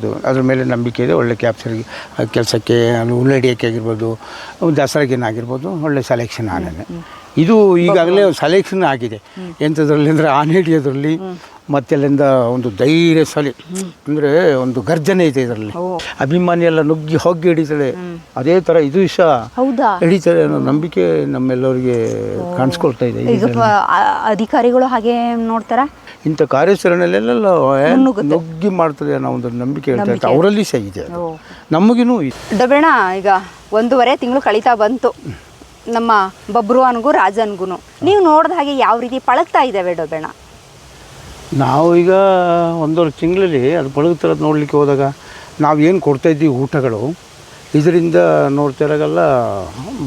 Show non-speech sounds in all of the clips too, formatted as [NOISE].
ಇದು ಅದ್ರ ಮೇಲೆ ನಂಬಿಕೆ ಇದೆ ಒಳ್ಳೆ ಕ್ಯಾಪ್ಚರ್ ಕೆಲಸಕ್ಕೆ ಉಳ್ಳಡಿಯಕ್ಕೆ ಆಗಿರ್ಬೋದು ದಸರಾಗಿನ ಆಗಿರ್ಬೋದು ಒಳ್ಳೆ ಸೆಲೆಕ್ಷನ್ ಆನೆ ಇದು ಈಗಾಗಲೇ ಸೆಲೆಕ್ಷನ್ ಆಗಿದೆ. ಎಂಥದ್ರಲ್ಲಿ ಅಂದರೆ ಆನೆ ಹಿಡಿಯೋದ್ರಲ್ಲಿ ಮತ್ತೆಲ್ಲಿಂದ ಒಂದು ಧೈರ್ಯ ಸಲಿ ಅಂದರೆ ಒಂದು ಗರ್ಜನೆ ಇದೆ ಇದರಲ್ಲಿ. ಅಭಿಮಾನಿ ಎಲ್ಲ ನುಗ್ಗಿ ಹೊಗ್ಗಿ ಹಿಡಿತದೆ. ಅದೇ ಥರ ಇದು ಸಹ ಹೌದಾ? ಹಿಡಿತದೆ ಅನ್ನೋ ನಂಬಿಕೆ ನಮ್ಮೆಲ್ಲರಿಗೆ ಕಾಣಿಸ್ಕೊಳ್ತಾ ಇದೆ ಅಧಿಕಾರಿಗಳು ಹಾಗೆ ನೋಡ್ತಾರ? ಇಂಥ ಕಾರ್ಯಾಚರಣೆಯಲ್ಲೆಲ್ಲ ನುಗ್ಗಿ ಮಾಡ್ತದೆ ಅನ್ನೋ ಒಂದು ನಂಬಿಕೆ ಹೇಳ್ತಾ ಇರ್ತಾರೆ ಅವರಲ್ಲಿ ಸಹ ಇದೆ ನಮಗೂನು ಡಬೇಣ ಈಗ ಒಂದೂವರೆ ತಿಂಗಳು ಕಳೀತಾ ಬಂತು. ನಮ್ಮ ಬಬ್ರುವನ್ಗೂ ರಾಜನ್ಗೂ ನೀವು ನೋಡಿದ ಹಾಗೆ ಯಾವ ರೀತಿ ಪಳಗ್ತಾ ಇದ್ದಾವೆ ಡಬೇಣ ನಾವು ಈಗ ಒಂದೂವರೆ ತಿಂಗಳಲ್ಲಿ ಅದು ಪಳಗ್ತಿರೋದು ನೋಡಲಿಕ್ಕೆ ಹೋದಾಗ ನಾವು ಏನು ಕೊಡ್ತಾಯಿದ್ದೀವಿ ಊಟಗಳು ಇದರಿಂದ ನೋಡ್ತಾ ಇರೋಗೆಲ್ಲ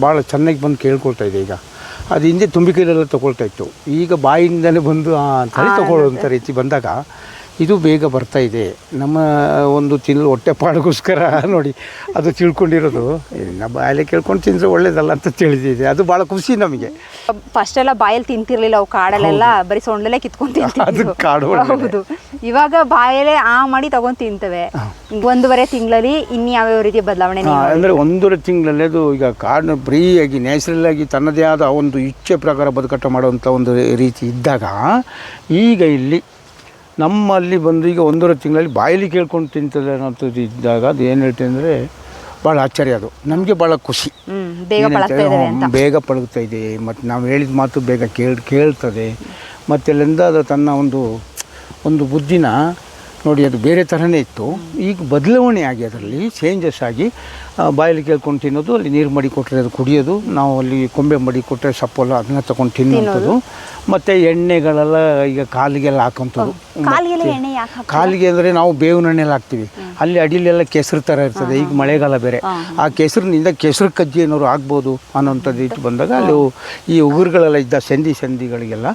ಭಾಳ ಚೆನ್ನಾಗಿ ಬಂದು ಕೇಳ್ಕೊಳ್ತಾ ಇದೆ ಈಗ. ಅದು ಹಿಂದೆ ತುಂಬಿಕೆಲೆಲ್ಲ ತೊಗೊಳ್ತಾ ಇತ್ತು. ಈಗ ಬಾಯಿಂದಲೇ ಬಂದು ಆ ತಲೆ ತಗೊಳ್ಳೋ ಅಂತ ರೀತಿ ಬಂದಾಗ ಇದು ಬೇಗ ಬರ್ತಾ ಇದೆ. ನಮ್ಮ ಒಂದು ತಿಂಗಳು ಹೊಟ್ಟೆ ಪಾಡಿಗೋಸ್ಕರ [LAUGHS] ನೋಡಿ ಅದು ತಿಳ್ಕೊಂಡಿರೋದು. ನಮ್ಮ ಬಾಯಲ್ಲಿ ಕೇಳ್ಕೊಂಡು ತಿಂದರೆ ಒಳ್ಳೇದಲ್ಲ ಅಂತ ತಿಳಿದಿದೆ. ಅದು ಭಾಳ ಖುಷಿ ನಮಗೆ. ಫಸ್ಟ್ ಎಲ್ಲ ಬಾಯಲ್ಲಿ ತಿಂತಿರ್ಲಿಲ್ಲ ಅವು ಕಾಡಲ್ಲೆಲ್ಲ ಬರೀ ಸೊಂಡಲ್ಲೇ ಕಿತ್ಕೊಂಡು ಕಾಡು. ಹೌದು. ಇವಾಗ ಬಾಯಲ್ಲೇ ಆ ಮಾಡಿ ತಗೊಂಡು ತಿಂತವೆ. ಒಂದೂವರೆ ತಿಂಗಳಲ್ಲಿ ಇನ್ನು ಯಾವ ರೀತಿ ಬದಲಾವಣೆ ಅಂದರೆ ಒಂದೂವರೆ ತಿಂಗಳಲ್ಲಿ ಅದು ಈಗ ಕಾಡನ್ನ ಫ್ರೀಯಾಗಿ ನ್ಯಾಚುರಲ್ ಆಗಿ ತನ್ನದೇ ಆದ ಒಂದು ಇಚ್ಛೆ ಪ್ರಕಾರ ಬದುಕಟ್ಟ ಮಾಡುವಂಥ ಒಂದು ರೀತಿ ಇದ್ದಾಗ ಈಗ ಇಲ್ಲಿ ನಮ್ಮಲ್ಲಿ ಬಂದು ಈಗ ಒಂದೂವರೆ ತಿಂಗಳಲ್ಲಿ ಬಾಯಲ್ಲಿ ಕೇಳ್ಕೊಂಡು ತಿಂತದೆ ಅನ್ನೋದು ಇದ್ದಾಗ ಅದು ಏನು ಹೇಳ್ತೀನಿ ಅಂದರೆ ಭಾಳ ಆಶ್ಚರ್ಯ ಅದು. ನಮಗೆ ಭಾಳ ಖುಷಿ. ಬೇಗ ಪಳಗ್ತಾ ಇದೆ. ಮತ್ತು ನಾವು ಹೇಳಿದ ಮಾತು ಬೇಗ ಕೇಳ್ ಕೇಳ್ತದೆ. ಮತ್ತೆ ಅಲ್ಲಿಂದ ಅದು ತನ್ನ ಒಂದು ಒಂದು ಬುದ್ಧಿನ ನೋಡಿ ಅದು ಬೇರೆ ಥರನೇ ಇತ್ತು. ಈಗ ಬದಲಾವಣೆ ಆಗಿ ಅದರಲ್ಲಿ ಚೇಂಜಸ್ ಆಗಿ ಬಾಯಲ್ಲಿ ಕೇಳ್ಕೊಂಡು ತಿನ್ನೋದು ಅಲ್ಲಿ ನೀರು ಮಡಿ ಕೊಟ್ಟರೆ ಅದು ಕುಡಿಯೋದು ನಾವು ಅಲ್ಲಿ ಕೊಂಬೆ ಮಡಿ ಕೊಟ್ಟರೆ ಸಪ್ಪಲ್ಲ ಅದನ್ನ ತಗೊಂಡು ತಿನ್ನೋದು. ಮತ್ತು ಎಣ್ಣೆಗಳೆಲ್ಲ ಈಗ ಕಾಲಿಗೆಲ್ಲ ಹಾಕೋಂಥದ್ದು ಕಾಲಿಗೆ ಅಂದರೆ ನಾವು ಬೇವಿನ ಎಣ್ಣೆಲ್ಲ ಹಾಕ್ತೀವಿ. ಅಲ್ಲಿ ಅಡಿಲೆಲ್ಲ ಕೆಸರು ಥರ ಇರ್ತದೆ. ಈಗ ಮಳೆಗಾಲ ಬೇರೆ. ಆ ಕೆಸರಿನಿಂದ ಕೆಸರು ಕಜ್ಜಿ ಏನಾದ್ರು ಆಗ್ಬೋದು ಅನ್ನೋಂಥದ್ದು ಇಟ್ಟು ಬಂದಾಗ ಅಲ್ಲಿ ಈ ಉಗುರುಗಳೆಲ್ಲ ಇದ್ದ ಸಂಧಿ ಸಂಧಿಗಳಿಗೆಲ್ಲ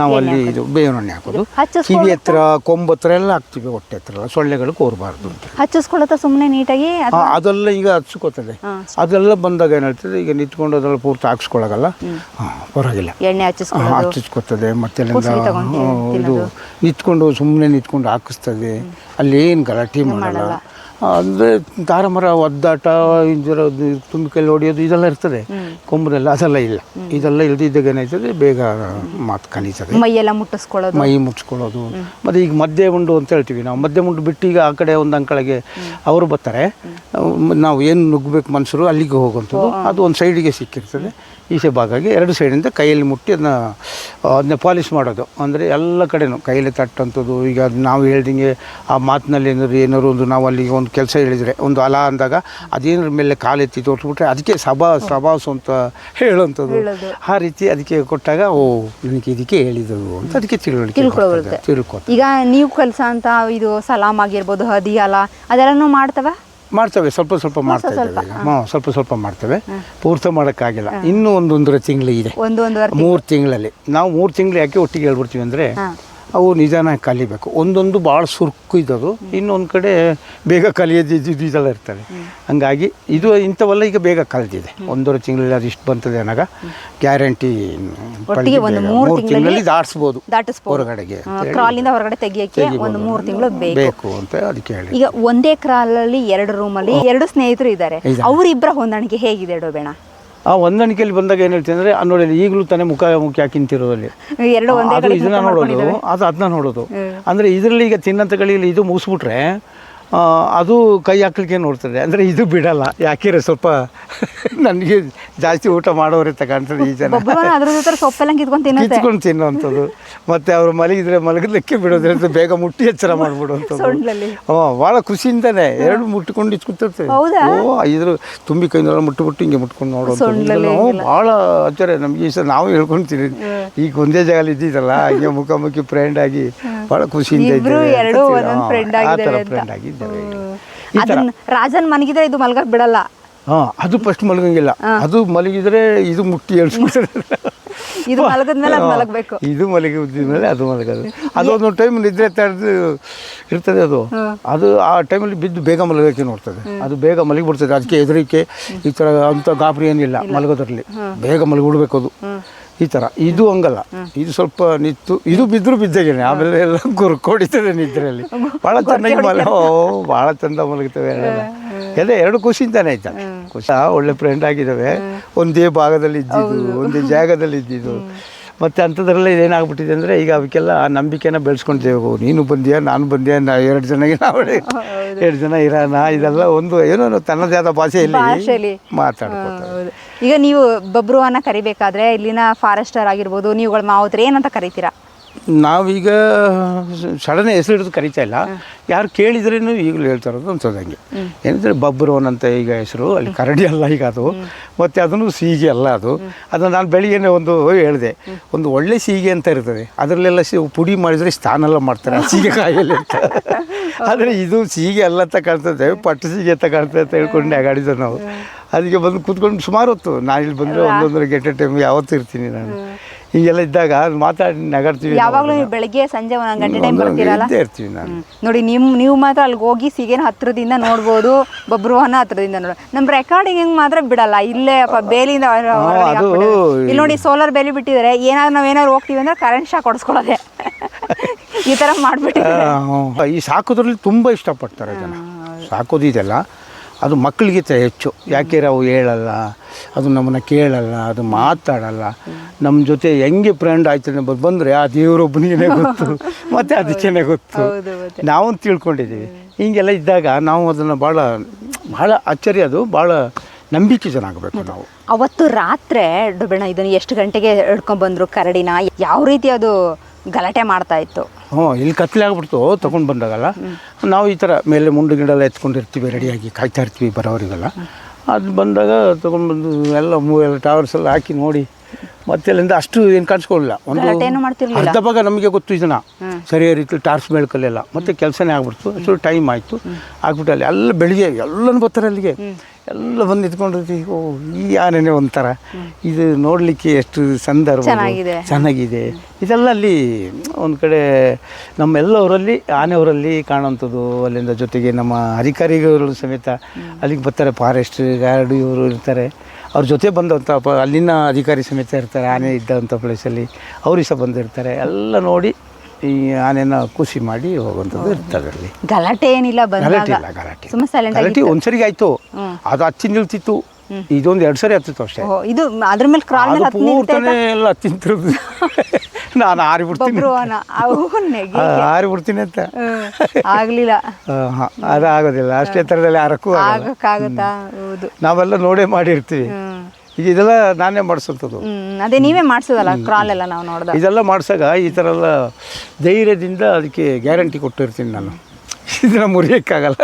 ನಾವು ಅಲ್ಲಿ ಇದು ಬೇವಿನ ಎಣ್ಣೆ ಹಾಕೋದು? ಕಿವಿ ಹತ್ರ ಕೊಂಬು ಹತ್ರ ಎಲ್ಲ ಹಾಕ್ತೀವಿ ಹೊಟ್ಟೆ ಹತ್ರ ಎಲ್ಲ. ಸೊಳ್ಳೆಗಳು ಕೋರಬಾರ್ದು ಹಚ್ಚಿಸ್ಕೊಳತ್ತ ಸುಮ್ಮನೆ ನೀಟಾಗಿ ಅದೆಲ್ಲ ಈಗ ಹಚ್ಕೋತದೆ. ಅದೆಲ್ಲ ಬಂದಾಗ ಏನಾಗ್ತದೆ ಹೇಳ್ತದೆ ಈಗ ನಿಂತ್ಕೊಂಡು ಅದೆಲ್ಲ ಪೂರ್ತಿ ಹಾಕ್ಸ್ಕೊಳಗಲ್ಲ. ಪರವಾಗಿಲ್ಲ. ಎಣ್ಣೆ ಹಚ್ಚಿಸ್ಕೊತದೆ ಮತ್ತೆ ಇದು ನಿಂತ್ಕೊಂಡು ಸುಮ್ಮನೆ ನಿಂತ್ಕೊಂಡು ಹಾಕಿಸ್ತದೆ. ಅಲ್ಲಿ ಏನು ಗಲಾಟೆ ಮಾಡಲ್ಲ. ಅಂದರೆ ತಾರಮರ ಒದ್ದಾಟ ಇಂಜರ ತುಂಬಿಕಲ್ಲಿ ಹೊಡೆಯೋದು ಇದೆಲ್ಲ ಇರ್ತದೆ. ಕೊಂಬರೆಲ್ಲ ಅದೆಲ್ಲ ಇಲ್ಲ. ಇದೆಲ್ಲ ಇಲ್ದಿದ್ದಾಗ ಏನಾಯ್ತದೆ ಬೇಗ ಮಾತು ಕಲಿತದೆ. ಮೈಯೆಲ್ಲ ಮುಟ್ಟಿಸ್ಕೊಳ್ಳೋದು. ಮೈ ಮುಟ್ಸ್ಕೊಳ್ಳೋದು ಮತ್ತು ಈಗ ಮಧ್ಯೆ ಉಂಡು ಅಂತ ಹೇಳ್ತೀವಿ ನಾವು. ಮಧ್ಯೆ ಉಂಡು ಬಿಟ್ಟು ಈಗ ಆ ಕಡೆ ಒಂದು ಅಂಕಳಿಗೆ ಅವರು ಬರ್ತಾರೆ. ನಾವು ಏನು ನುಗ್ಗಬೇಕು ಮನುಷ್ಯರು ಅಲ್ಲಿಗೆ ಹೋಗುವಂಥದ್ದು. ಅದು ಒಂದು ಸೈಡಿಗೆ ಸಿಕ್ಕಿರ್ತದೆ. ಈಸೆ ಭಾಗಕ್ಕೆ ಎರಡು ಸೈಡಿಂದ ಕೈಯಲ್ಲಿ ಮುಟ್ಟಿ ಅದನ್ನ ಅದನ್ನ ಪಾಲಿಶ್ ಮಾಡೋದು. ಅಂದರೆ ಎಲ್ಲ ಕಡೆನೂ ಕೈಯಲ್ಲಿ ತಟ್ಟಂಥದ್ದು. ಈಗ ಅದು ನಾವು ಹೇಳ್ದಂಗೆ ಆ ಮಾತಿನಲ್ಲಿ ಏನಾದ್ರು ಏನಾದ್ರು ಒಂದು ನಾವು ಅಲ್ಲಿಗೆ ಒಂದು ಕೆಲಸ ಹೇಳಿದರೆ ಒಂದು ಅಲ ಅಂದಾಗ ಅದೇನರ ಮೇಲೆ ಕಾಲೆತ್ತಿ ತೋರಿಸ್ಬಿಟ್ರೆ ಅದಕ್ಕೆ ಸಭಾ ಸಭಾಸು ಅಂತ ಹೇಳುವಂಥದ್ದು ಆ ರೀತಿ ಅದಕ್ಕೆ ಕೊಟ್ಟಾಗ ಓ ನನಗೆ ಇದಕ್ಕೆ ಹೇಳಿದರು ಅಂತ ಅದಕ್ಕೆ ತಿಳುವಳಿಕೆ ತಿಳ್ಕೊ. ಈಗ ನೀವು ಕೆಲಸ ಅಂತ ಇದು ಸಲಾಮ್ ಆಗಿರ್ಬೋದು ಹದಿ ಅಲ ಅದೆಲ್ಲನೂ ಮಾಡ್ತವೆ? ಮಾಡ್ತೇವೆ ಸ್ವಲ್ಪ ಸ್ವಲ್ಪ ಮಾಡ್ತಾ ಇದ್ದೇವೆ ಹಾಂ. ಸ್ವಲ್ಪ ಸ್ವಲ್ಪ ಮಾಡ್ತೇವೆ. ಪೂರ್ತಿ ಮಾಡೋಕ್ಕಾಗಿಲ್ಲ. ಇನ್ನೂ ಒಂದೊಂದರ ತಿಂಗಳು. ಇದೆ ಮೂರು ತಿಂಗಳಲ್ಲಿ. ನಾವು ಮೂರು ತಿಂಗಳು ಯಾಕೆ ಒಟ್ಟಿಗೆ ಹೇಳ್ಬಿಡ್ತೀವಿ ಅಂದರೆ. ಅವು ನಿಧಾನ ಕಲಿಬೇಕು. ಒಂದೊಂದು ಭಾಳ ಸುರ್ಕು ಇದ್ದದು. ಇನ್ನೊಂದು ಕಡೆ ಬೇಗ ಕಲಿಯೋದು ಇದು ಇದು ಇದೆಲ್ಲ ಇರ್ತದೆ. ಹಂಗಾಗಿ ಇದು ಇಂಥವೆಲ್ಲ ಈಗ ಬೇಗ ಕಲಿತಿದೆ ಒಂದೂವರೆ ತಿಂಗಳಲ್ಲಿ ಅದು ಇಷ್ಟು ಬಂತದೆ ಅನ್ನಾಗ ಗ್ಯಾರಂಟಿ ಮೂರು ತಿಂಗಳಲ್ಲಿ ದಾಟಿಸ್ಬೋದು ಹೊರಗಡೆಗೆ ಕ್ರಾಲಿಂದ ಹೊರಗಡೆ ತೆಗಿಯಕ್ಕೆ ಒಂದು ಮೂರು ತಿಂಗಳು ಬೇಕು. ಅಂತ ಅದಕ್ಕೆ ಹೇಳಿ ಈಗ ಒಂದೇ ಕ್ರಾಲಲ್ಲಿ ಎರಡು ರೂಮಲ್ಲಿ ಎರಡು ಸ್ನೇಹಿತರು ಇದ್ದಾರೆ. ಇದ್ದಾರೆ. ಅವರಿಬ್ಬರ ಹೊಂದಾಣಿಕೆ ಹೇಗಿದೆ ಡೋಬೇಣ? ಆ ಹೊಂದಾಣಿಕೆಯಲ್ಲಿ ಬಂದಾಗ ಏನು ಹೇಳ್ತೀನಿ ಅಂದರೆ ನೋಡಿ ಈಗಲೂ ತಾನೇ ಮುಖ ಮುಖ ಹಾಕಿಂತಿರೋದಲ್ಲಿ ಅದು ಇದನ್ನ ನೋಡೋದು ಅದು ಅದನ್ನ ನೋಡೋದು. ಅಂದ್ರೆ ಇದರಲ್ಲಿ ಈಗ ತಿನ್ನಂತ ಗಳಿಯಲ್ಲಿ ಇದು ಮುಗಿಸ್ಬಿಟ್ರೆ ಆ, ಅದು ಕೈ ಹಾಕ್ಲಿಕ್ಕೆ ನೋಡ್ತದೆ. ಅಂದರೆ ಇದು ಬಿಡಲ್ಲ. ಯಾಕೆರೆ ಸ್ವಲ್ಪ [LAUGHS] ನನಗೆ ಜಾಸ್ತಿ ಊಟ ಮಾಡೋರಿ ಕಾಣ್ತದೆ ಈ ಜನ. ಕಿತ್ಕೊಂಡು ತಿನ್ನುವಂಥದ್ದು. ಮತ್ತು ಅವರು ಮಲಗಿದ್ರೆ ಮಲಗಲಿಕ್ಕೆ ಬಿಡೋದ್ರಿಂದ ಬೇಗ ಮುಟ್ಟಿ ಎಚ್ಚರ ಮಾಡಿಬಿಡುವಂಥದ್ದು. ಹ್ಞೂ ಭಾಳ ಖುಷಿಯಿಂದನೇ ಎರಡು ಮುಟ್ಕೊಂಡು ಇಚ್ಕೊತಿರ್ತೇವೆ? ಓ ಇದ್ರ ತುಂಬಿ ಕೈಯಿಂದ ಮುಟ್ಟು ಮುಟ್ಟು ಹಿಂಗೆ ಮುಟ್ಕೊಂಡು ನೋಡೋದು ಭಾಳ ಆಶ್ಚರ್ಯ. ನಮಗೆ ಈ ಸಲ ನಾವು ಹೇಳ್ಕೊಂತೀವಿ ಈಗ ಒಂದೇ ಜಾಗದಲ್ಲಿ ಇದ್ದಿದ್ದಲ್ಲ ಹಿಂಗೆ ಮುಖಾಮುಖಿ ಫ್ರೆಂಡ್ ಆಗಿ ಭಾಳ ಖುಷಿಯಿಂದ ಇದ್ದೀವಿ ಆ ಥರ ಫ್ರೆಂಡ್. ಹ್ಮ್. ಅದನ್ನ ರಾಜನ್ ಮನಗಿದ್ರೆ ಇದು ಮಲ್ಗಕ್ ಬಿಡಲ್ಲ. ಹಾ ಅದು ಫಸ್ಟ್ ಮಲಗಂಗಿಲ್ಲ. ಅದು ಮಲಗಿದ್ರೆ ಇದು ಮುಟ್ಟಿ ಹೇಳ್ಸ್ಬಿಡ್ತಾರೆ ಇದು ಮಲಗದ್ಮೇಲೆ ಅದು ಮಲಗಬೇಕು. ಇದು ಮಲಗಿ ಮೇಲೆ ಅದು ಮಲಗೋದು. ಅದೊಂದು ಟೈಮ್ ನಿದ್ರೆ ತಡೆದು ಇರ್ತದೆ ಅದು. ಅದು ಆ ಟೈಮಲ್ಲಿ ಬಿದ್ದು ಬೇಗ ಮಲಗೋಕೆ ನೋಡ್ತದೆ. ಅದು ಬೇಗ ಮಲಗಿಬಿಡ್ತದೆ. ಅದಕ್ಕೆ ಹೆದರಿಕೆ ಈ ಥರ ಅಂಥ ಗಾಬರಿ ಏನಿಲ್ಲ ಮಲಗೋದ್ರಲ್ಲಿ. ಬೇಗ ಮಲಗಿಬಿಡ್ಬೇಕು ಅದು. ಈ ಥರ ಇದು ಹಂಗಲ್ಲ. ಇದು ಸ್ವಲ್ಪ ನಿತ್ತು. ಇದು ಬಿದ್ದರೂ ಬಿದ್ದಾಗೇನೆ. ಆಮೇಲೆ ಎಲ್ಲ ಗುರ್ಕೊಡಿತದೆ ನಿದ್ರೆಯಲ್ಲಿ. ಭಾಳ ಚೆನ್ನಾಗಿ ಮಲ ಓ ಭಾಳ ಚಂದ ಮಲಗುತ್ತವೆ ಅದೇ ಎರಡು ಖುಷಿಯಿಂದಾನೆ ಆಯ್ತಾ? ಖುಷಿ. ಒಳ್ಳೆ ಫ್ರೆಂಡ್ ಆಗಿದ್ದಾವೆ. ಒಂದೇ ಭಾಗದಲ್ಲಿ ಇದ್ದಿದ್ದು ಒಂದೇ ಜಾಗದಲ್ಲಿ ಇದ್ದಿದ್ದು. ಮತ್ತು ಅಂಥದ್ರಲ್ಲೇ ಏನಾಗ್ಬಿಟ್ಟಿದೆ ಅಂದರೆ ಈಗ ಅವಕ್ಕೆಲ್ಲ ಆ ನಂಬಿಕೆನ ಬೆಳೆಸ್ಕೊಂಡಿದ್ದೇವೆ ನೀನು ಬಂದಿಯಾ ನಾನು ಬಂದಿಯಾ ನಾ ಎರಡು ಜನಗೆ ನಾವು ಎರಡು ಜನ ಇರೋಣ ಇದೆಲ್ಲ ಒಂದು ಏನೋ ತನ್ನದೇ ಆದ ಭಾಷೆಯಲ್ಲಿ. ಮಾತಾಡ್ಕೊತಾರೆ. ಈಗ ನೀವು ಬಬ್ರುವನ್ನ ಕರಿಬೇಕಾದ್ರೆ ಇಲ್ಲಿನ ಫಾರೆಸ್ಟರ್ ಆಗಿರ್ಬೋದು ನೀವುಗಳ ಮಾವತ್ರ ಏನಂತ ಕರಿತೀರಾ? ನಾವೀಗ ಸಡನ್ ಹೆಸರು ಹಿಡಿದು ಕರಿತಾ ಇಲ್ಲ. ಯಾರು ಕೇಳಿದ್ರೇನು ಈಗಲೂ ಹೇಳ್ತಾ ಇರೋದು ಅನ್ಸೋದಂಗೆ ಏನಂದರೆ ಬಬ್ರೋನ್ ಅಂತ ಈಗ ಹೆಸರು ಅಲ್ಲಿ ಕರಡಿ ಅಲ್ಲ ಈಗ ಅದು. ಮತ್ತು ಅದನ್ನು ಸೀಗೆ ಅಲ್ಲ ಅದು. ಅದನ್ನು ನಾನು ಬೆಳಿಗ್ಗೆನೆ ಒಂದು ಹೇಳಿದೆ. ಒಂದು ಒಳ್ಳೆ ಸೀಗೆ ಅಂತ ಇರ್ತದೆ. ಅದರಲ್ಲೆಲ್ಲ ಸಿ ಪುಡಿ ಮಾಡಿದರೆ ಸ್ಥಾನೆಲ್ಲ ಮಾಡ್ತಾರೆ ಸೀಗೆ ಕಾಯಲ್ಲಿ ಅಂತ. [LAUGHS] ಆದರೆ ಇದು ಸೀಗೆ ಅಲ್ಲ ಅಂತ ಕಾಣ್ತದೆ. ಪಟ್ಟು ಸೀಗೆ ಅಂತ ಕಾಣ್ತದೆ ಅಂತ ಹೇಳ್ಕೊಂಡು ಆಗಾಡಿದ್ದು ನಾವು. ಅದಕ್ಕೆ ಬಂದು ಕೂತ್ಕೊಂಡು ಸುಮಾರು ಹೊತ್ತು. ನಾನು ಇಲ್ಲಿ ಬಂದರೆ ಒಂದೊಂದರ ಗೆಟ್ಟ ಟೈಮ್ ಯಾವತ್ತೂ ಇರ್ತೀನಿ ನಾನು. ಹೀಗೆಲ್ಲ ಇದ್ದಾಗ ಮಾತಾಡಿ ನಗಾಡ್ತೀವಿ ಯಾವಾಗಲೂ ನೀವು ಬೆಳಗ್ಗೆ ಸಂಜೆ ಒಂದೊಂದು ಗಂಟೆ ಟೈಮ್ ಬರ್ತೀರಲ್ಲ? ಇದ್ದೇ ಇರ್ತೀವಿ ನಾನು ನೋಡಿ ನಿಮ್ಮ ನೀವು ಮಾತ್ರ ಅಲ್ಲಿಗೆ ಹೋಗಿ ಸಿಗೇನ ಹತ್ರದಿಂದ ನೋಡ್ಬೋದು ಬಬ್ರುವನ ಹತ್ರದಿಂದ ನೋಡಿ ನಮ್ಮ ರೆಕಾರ್ಡಿಂಗ್ ಹೆಂಗೆ ಮಾತ್ರ ಬಿಡಲ್ಲ. ಇಲ್ಲೇ ಅಪ್ಪ ಬೇಲಿಂದ. ಇಲ್ಲಿ ನೋಡಿ ಸೋಲಾರ್ ಬೇಲಿ ಬಿಟ್ಟಿದ್ದಾರೆ. ಏನಾದ್ರು ನಾವು ಏನಾದ್ರು ಹೋಗ್ತೀವಿ ಅಂದ್ರೆ ಕರೆಂಟ್ ಶಾಕ್ ಹೊಡ್ಸ್ಕೊಳ್ಳೋದೆ. ಈ ತರ ಮಾಡ್ಬಿಟ್ಟಿದ್ದಾರೆ. ಆ, ಈ ಸಾಕೋದ್ರಲ್ಲಿ ತುಂಬ ಇಷ್ಟಪಡ್ತಾರೆ ಜನ. ಸಾಕೋದು ಇದೆಲ್ಲ. ಅದು ಮಕ್ಕಳಿಗೆ ತ- ಹೆಚ್ಚು. ಯಾಕೆ ಅವು ಹೇಳಲ್ಲ ಅದು ನಮ್ಮನ್ನು ಕೇಳಲ್ಲ ಅದು ಮಾತಾಡಲ್ಲ. ನಮ್ಮ ಜೊತೆ ಹೆಂಗೆ ಫ್ರೆಂಡ್ ಆಯ್ತು ಬಂದರೆ ಆ ದೇವರೊಬ್ಬನಿಗೆ ಗೊತ್ತು. [LAUGHS] ಮತ್ತು ಅದಕ್ಕೇನೆ ಗೊತ್ತು. ಹೌದು ಮತ್ತೆ. ನಾವು ತಿಳ್ಕೊಂಡಿದ್ದೀವಿ. ಹೀಗೆಲ್ಲ ಇದ್ದಾಗ ನಾವು ಅದನ್ನು ಭಾಳ ಭಾಳ ಅಚ್ಚರಿ ಅದು ಭಾಳ ನಂಬಿಕೆ ಜನ ಆಗಬೇಕು ನಾವು. ಅವತ್ತು ರಾತ್ರಿ ಡೊಬೆಣ ಇದನ್ನು ಎಷ್ಟು ಗಂಟೆಗೆ ಹಿಡ್ಕೊಂಡ್ಬಂದರು ಕರಡಿನ ಯಾವ ರೀತಿ ಅದು ಗಲಾಟೆ ಮಾಡ್ತಾ ಇತ್ತು? ಹ್ಞೂ ಇಲ್ಲಿ ಕತ್ಲೆ ಆಗ್ಬಿಡ್ತು ತೊಗೊಂಡು ಬಂದಾಗಲ್ಲ. ನಾವು ಈ ಥರ ಮೇಲೆ ಮುಂಡು ಗಿಡೆಲ್ಲ ಎತ್ಕೊಂಡಿರ್ತೀವಿ ರೆಡಿಯಾಗಿ ಕಾಯ್ತಾ ಇರ್ತೀವಿ ಬರೋರಿಗೆಲ್ಲ ಅದು ಬಂದಾಗ ತೊಗೊಂಡ್ಬಂದು ಎಲ್ಲ ಮೂವೆಲ್ಲ ಎಲ್ಲ ಟವರ್ಸ್ ಎಲ್ಲ ಹಾಕಿ ನೋಡಿ ಮತ್ತೆ ಅಲ್ಲಿಂದ ಅಷ್ಟು ಏನು ಕಾಣಿಸ್ಕೊಳ್ಳಿಲ್ಲ. ಒಂದು ಅರ್ಧ ಭಾಗ ನಮಗೆ ಗೊತ್ತು ಇದನ್ನ ಸರಿಯಾದ ರೀತಿ ಟಾರ್ಸ್ ಬೆಳ್ಕಲ್ಲೆಲ್ಲ ಮತ್ತೆ ಕೆಲಸನೇ ಆಗ್ಬಿಡ್ತು. ಅಷ್ಟು ಟೈಮ್ ಆಯಿತು. ಆಗ್ಬಿಟ್ಟು ಅಲ್ಲಿ ಎಲ್ಲ ಬೆಳಿಗ್ಗೆ ಎಲ್ಲನೂ ಬರ್ತಾರೆ ಅಲ್ಲಿಗೆ. ಎಲ್ಲ ಬಂದು ನಿಂತ್ಕೊಂಡಿರ್ತೀವಿ ಓ ಈ ಆನೆನೇ ಒಂಥರ. ಇದು ನೋಡಲಿಕ್ಕೆ ಎಷ್ಟು ಸಂದರ್ಭ ಚೆನ್ನಾಗಿದೆ. ಚೆನ್ನಾಗಿದೆ. ಇದೆಲ್ಲ ಅಲ್ಲಿ ಒಂದು ಕಡೆ ನಮ್ಮೆಲ್ಲವರಲ್ಲಿ ಆನೆಯವರಲ್ಲಿ ಕಾಣುವಂಥದ್ದು ಅಲ್ಲಿಂದ ಜೊತೆಗೆ ನಮ್ಮ ಅಧಿಕಾರಿಗಳು ಸಮೇತ ಅಲ್ಲಿಗೆ ಬರ್ತಾರೆ. ಫಾರೆಸ್ಟ್ ಗಾರ್ಡ್ ಇವರು ಇರ್ತಾರೆ. ಅವ್ರ ಜೊತೆ ಬಂದಂಥ ಪ ಅಲ್ಲಿನ ಅಧಿಕಾರಿ ಸಮೇತ ಇರ್ತಾರೆ. ಆನೆ ಇದ್ದಂಥ ಪ್ಲೇಸಲ್ಲಿ ಅವರು ಸಹ ಬಂದಿರ್ತಾರೆ. ಎಲ್ಲ ನೋಡಿ ಈ ಆನೆನ ಖುಷಿ ಮಾಡಿ ಹೋಗುವಂಥದ್ದು ಇರ್ತದೆ ಅಲ್ಲಿ. ಗಲಾಟೆ ಏನಿಲ್ಲ ಗಲಾಟೆ ಬಂದಾಗ ಇಲ್ಲ. ಗಲಾಟೆ ಸುಮ್ಮನೆ ಗಲಾಟೆ ಒಂದ್ಸರಿಗೆ ಆಯ್ತು. ಅದು ಹತ್ತಿ ನಿಲ್ತಿತ್ತು. ಇದೊಂದು ಎರಡು ಸರಿ ಹತ್ತಿತ್ತು ಅಷ್ಟೇ. ಇದು ಅದ್ರ ಮೇಲೆ ಕ್ರಾಲ್ ಮೇಲೆ ಅದು ಹತ್ತು ಪೂರ್ತಿನೇ ಎಲ್ಲ ತಿಂತಿರೋದು [LAUGHS] ನಾನು ಆರಿ ಬಿಡ್ತೀನಿ. ಆ, ಆರಿ ಬಿಡ್ತೀನಿ ಅಂತ. ಆಗ್ಲಿಲ್ಲ. ಆ, ಹ, ಅದು ಆಗೋದಿಲ್ಲ ಅಷ್ಟೇ ಥರದಲ್ಲಿ ಆರಕ್ಕೂ ಆಗಲ್ಲ. ಆಗಕ್ಕಾಗತ್ತಾ? ಹೌದು. ನಾವೆಲ್ಲ ನೋಡೇ ಮಾಡಿರ್ತೀವಿ. ಈಗ ಇದೆಲ್ಲ ನಾನೇ ಮಾಡಿಸೋಂಥದ್ದು ಹ್ಮ್ ಅದೇ ನೀವೇ ಮಾಡಿಸೋದಲ್ಲ ಕ್ರಾಲ್ ಎಲ್ಲ ನಾವು ನೋಡ್ದ ಇದೆಲ್ಲ ಮಾಡಿಸಾಗ ಈ ಥರ ಎಲ್ಲ ಧೈರ್ಯದಿಂದ ಅದಕ್ಕೆ ಗ್ಯಾರಂಟಿ ಕೊಟ್ಟಿರ್ತೀನಿ ನಾನು. ಇದನ್ನ ಮುರಿಯೋಕ್ಕಾಗಲ್ಲ.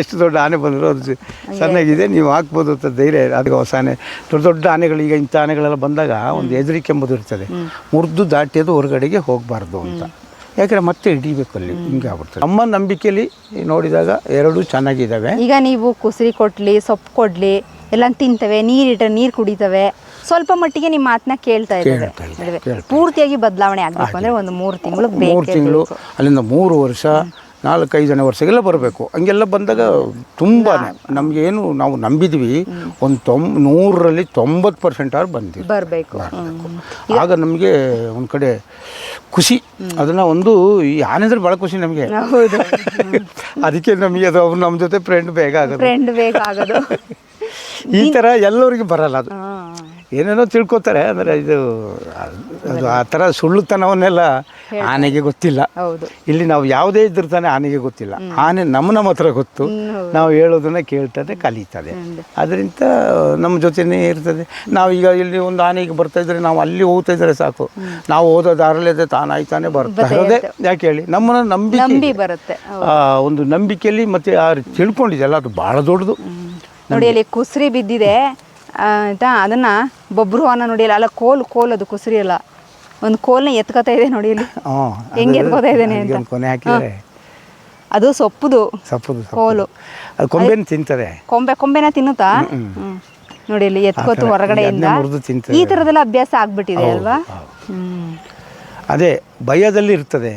ಎಷ್ಟು ದೊಡ್ಡ ಆನೆ ಬಂದರೂ ಅದು ಚೆನ್ನಾಗಿದೆ ಸಣ್ಣಗಿದೆ ನೀವು ಹಾಕ್ಬೋದು ಅಂತ ಧೈರ್ಯ ಅದಕ್ಕೆ ಹೊಸ ಆನೆ ದೊಡ್ಡ ದೊಡ್ಡ ಆನೆಗಳು ಈಗ ಇಂಥ ಆನೆಗಳೆಲ್ಲ ಬಂದಾಗ ಒಂದು ಹೆದರಿಕೆ ಎಂಬುದು ಇರ್ತದೆ. ಮುರಿದು ದಾಟಿ ಅದು ಹೊರಗಡೆಗೆ ಹೋಗಬಾರ್ದು ಅಂತ. ಯಾಕಂದರೆ ಮತ್ತೆ ಹಿಡಿಬೇಕು ಅಲ್ಲಿ. ಹಿಂಗೆ ಆಗ್ಬಿಡ್ತದೆ. ನಮ್ಮ ನಂಬಿಕೆಯಲ್ಲಿ ನೋಡಿದಾಗ ಎರಡೂ ಚೆನ್ನಾಗಿದ್ದಾವೆ. ಈಗ ನೀವು ಕುಸಿರಿ ಕೊಡಲಿ ಸೊಪ್ಪು ಕೊಡ್ಲಿ ಎಲ್ಲ ತಿಂತವೆ ನೀರಿಟ್ರೆ ನೀರು ಕುಡಿತವೆ. ಸ್ವಲ್ಪ ಮಟ್ಟಿಗೆ ನಿಮ್ಮ ಮಾತನ್ನ ಕೇಳ್ತಾ ಇದ್ದಾವೆ. ಕೇಳ್ತಾ ಇದೆ, ಇದಾವೆ. ಕೇಳ್ತಾ ಪೂರ್ತಿಯಾಗಿ ಬದಲಾವಣೆ ಆಗಬೇಕು ಅಂದ್ರೆ ಒಂದು ಮೂರು ತಿಂಗಳು ಮೂರು ತಿಂಗಳು ಅಲ್ಲಿಂದ ಮೂರು ವರ್ಷ ನಾಲ್ಕೈದು ಜನ ವರ್ಷಗೆಲ್ಲ ಬರಬೇಕು. ಹಂಗೆಲ್ಲ ಬಂದಾಗ ತುಂಬಾ ನಮಗೇನು ನಾವು ನಂಬಿದ್ವಿ ಒಂದು ತೊಂಬ ನೂರರಲ್ಲಿ ತೊಂಬತ್ತು ಪರ್ಸೆಂಟ್ ಆರು ಬಂದಿವಿ ಬರಬೇಕು. ಆಗ ನಮಗೆ ಒಂದು ಕಡೆ ಖುಷಿ. ಅದನ್ನು ಒಂದು ಈ ಆನೆಂದ್ರೆ ಭಾಳ ಖುಷಿ ನಮಗೆ. ಹೌದು. [LAUGHS] ಅದಕ್ಕೆ ನಮಗೆ ಅದು ಅವ್ರು ನಮ್ಮ ಜೊತೆ ಫ್ರೆಂಡ್ ಬೇಗ ಆಗೋದು. ಫ್ರೆಂಡ್ ಬೇಕಾಗೋದು [LAUGHS] ಈ ಥರ ಎಲ್ಲರಿಗೂ ಬರಲ್ಲ ಅದು. ಏನೇನೋ ತಿಳ್ಕೊತಾರೆ ಅಂದರೆ ಇದು ಅದು ಆ ಥರ ಸುಳ್ಳುತನವನ್ನೆಲ್ಲ ಆನೆಗೆ ಗೊತ್ತಿಲ್ಲ. ಇಲ್ಲಿ ನಾವು ಯಾವುದೇ ಇದ್ರೂ ತಾನೇ ಆನೆಗೆ ಗೊತ್ತಿಲ್ಲ. ಆನೆ ನಮ್ಮ ನಮ್ಮ ಹತ್ರ ಗೊತ್ತು. ನಾವು ಹೇಳೋದನ್ನ ಕೇಳ್ತದೆ ಕಲಿತದೆ. ಅದರಿಂದ ನಮ್ಮ ಜೊತೆನೇ ಇರ್ತದೆ. ನಾವು ಈಗ ಇಲ್ಲಿ ಒಂದು ಆನೆಗೆ ಬರ್ತಾ ಇದ್ರೆ ನಾವು ಅಲ್ಲಿ ಹೋಗ್ತಾ ಇದ್ರೆ ಸಾಕು. ನಾವು ಓದೋ ದಾರಲ್ಲೇ ತಾನಾಯ್ತಾನೆ ಬರ್ತಾ ಇರೋದೇ. ಯಾಕೆ ಹೇಳಿ? ನಮ್ಮನ್ನ ನಂಬಿಕೆ ನಂಬಿ ಬರುತ್ತೆ. ಒಂದು ನಂಬಿಕೆಯಲ್ಲಿ ಮತ್ತೆ ಆ ತಿಳ್ಕೊಂಡಿದೆಯಲ್ಲ ಅದು ಭಾಳ ದೊಡ್ಡದು. ನೋಡಿ ಅಲ್ಲಿ ಕುಸ್ರಿ ಬಿದ್ದಿದೆ. ಆಯ್ತಾ? ಅದನ್ನ ಬೊಬ್ರು ಅನ್ನ ನೋಡಿ ಅಲ್ಲಿ. ಕೋಲು ಕೋಲು ಅದು ಕುಸ್ರಿ ಅಲ್ಲ. ಒಂದು ಕೋಲ್ನ ಎತ್ಕೋತಾ ಇದೆ ನೋಡಿ ಇಲ್ಲಿ. ಹೆಂಗೆ ಎತ್ಕೋತಾ ಇದ್ದೇನೆ ಅಂತ. ಕೊನೆ ಹಾಕಿದರೆ ಅದು ಸೊಪ್ಪುದು. ಸೊಪ್ಪುದು ಕೋಲು. ಅದು ಕೊಂಬೇನು ತಿಂತದೆ ಕೊಂಬೆ ಕೊಂಬೆನ ತಿನ್ನುತ್ತಾ? ನೋಡಿ ಇಲ್ಲಿ ಎತ್ಕೋತು ಹೊರಗಡೆಯಿಂದ ಈ ಥರದೆಲ್ಲ ಅಭ್ಯಾಸ ಆಗ್ಬಿಟ್ಟಿದೆ ಅಲ್ವಾ? ಅದೇ ಭಯದಲ್ಲಿ ಇರ್ತದೆ.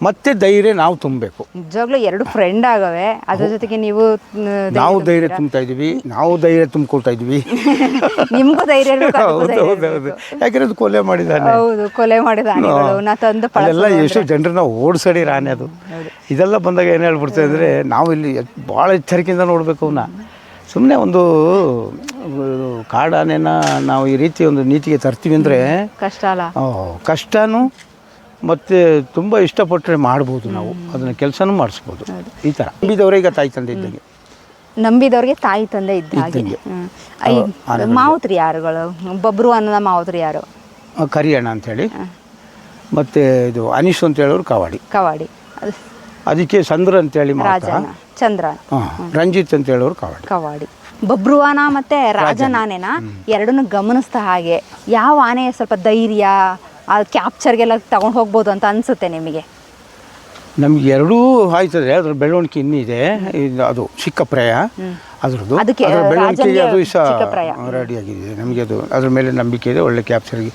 ಮತ್ತೆ ಧೈರ್ಯ ನಾವು ತುಂಬಬೇಕು. ನಿಜವಾಗ್ಲೂ ಎರಡು ಫ್ರೆಂಡ್ ಆಗವೆ. ಅದ್ರ ಜೊತೆಗೆ ನೀವು ಮ್, ನಾವು ಧೈರ್ಯ ತುಂಬ್ತಾ ಇದೀವಿ ನಾವು ಧೈರ್ಯ ತುಂಬಿಕೊಳ್ತಾ ಇದೀವಿ [LAUGHS] ನಿಮ್ಗೂ ಧೈರ್ಯ ಇರ್ಬೇಕು, ಅದಕ್ಕೂ ಹೌದು ಧೈರ್ಯ ಹೌದು ಹೌದು. ಯಾಕಂದ್ರೆ ಅದು ಕೊಲೆ ಮಾಡಿದ್ದಾನೆ ಹೌದು ಕೊಲೆ ಮಾಡಿದಾನೆ ಆನೆಗಳು ನಾ ತಂದು ಪಳ ಅಲ್ಲೆಲ್ಲ ಎಷ್ಟು ಜನರನ್ನ ಓಡಿಸಡಿ ರಾಣಿ ಅದು. ಇದೆಲ್ಲ ಬಂದಾಗ ಏನು ಹೇಳ್ಬಿಡ್ತೇವೆ ಅಂದರೆ ನಾವು ಇಲ್ಲಿ ಭಾಳ ಎಚ್ಚರಿಕೆಯಿಂದ ನೋಡಬೇಕು ಅವನ್ನ ಸುಮ್ಮನೆ ಒಂದು ಕಾಡಾನೇನ ಕಾಡಾನೆನ ನಾವು ಈ ರೀತಿ ಒಂದು ನೀತಿಗೆ ತರ್ತೀವಿ ಅಂದರೆ ಕಷ್ಟ ಅಲ್ಲ ಕಷ್ಟನೂ ಮತ್ತು ತುಂಬ ಇಷ್ಟಪಟ್ಟರೆ ಮಾಡ್ಬೋದು ನಾವು. ಅದನ್ನು ಕೆಲಸನೂ ಮಾಡಿಸ್ಬೋದು. ಈ ಥರ ನಂಬಿದವರೇ ಈಗ ತಾಯಿ ತಂದೆ ಇದ್ದಂಗೆ? ನಂಬಿದವ್ರಿಗೆ ತಾಯಿ ತಂದೆ ಇದ್ದ ಹಾಗೆ. ಇದ್ದಂಗೆ. ಹ್ಮ್. ಐ- ಮಾವುತ್ರಿ ಯಾರುಗಳು? ಬಬ್ರು ಅನ್ನೋ ಮಾವುತ್ರಿ ಯಾರು? ಕರಿಯಣ್ಣ ಅಂಥೇಳಿ ಮತ್ತು ಇದು ಅನೀಶ್ ಅಂತ ಹೇಳೋರು ಕವಾಡಿ. ಕವಾಡಿ. ಅದು ಅದಕ್ಕೆ ಚಂದ್ರ ಅಂತೇಳಿ ಹೇಳಿ ರಾಜನ ಚಂದ್ರ. ಹಾಂ ರಂಜಿತ್ ಅಂತ ಹೇಳೋರು ಕವಾಡಿ. ಕವಾಡಿ. ಬಬ್ರುವಾನ ಮತ್ತೆ ರಾಜನ ಆನೆನ? ಎರಡನ್ನು ಗಮನಿಸ್ತಾ ಹಾಗೆ. ಯಾವ ಆನೆ ಸ್ವಲ್ಪ ಧೈರ್ಯ ಆ ಕ್ಯಾಪ್ಚರ್ಗೆಲ್ಲ ತಗೊಂಡು ಹೋಗ್ಬೋದು ಅಂತ ಅನ್ಸುತ್ತೆ ನಿಮಗೆ? ನಮ್ಗೆ ಎರಡೂ ಆಯ್ತದೆ ಅದ್ರ ಬೆಳವಣಿಗೆ ಇನ್ನಿದೆ. ಇದು ಅದು ಚಿಕ್ಕಪ್ರಾಯ ಅದ್ರದ್ದು. ಅದಕ್ಕೆ ಅದ್ರ ಬೆಳವಣಿಗೆಗೆ ಅದು ಸಹ ಚಿಕ್ಕಪ್ರಾಯ. ರೆಡಿ ಆಗಿದೆ. ನಮಗೆ ಅದು ಅದ್ರ ಮೇಲೆ ನಂಬಿಕೆ ಇದೆ. ಒಳ್ಳೆ ಕ್ಯಾಪ್ಚರ್ಗೆ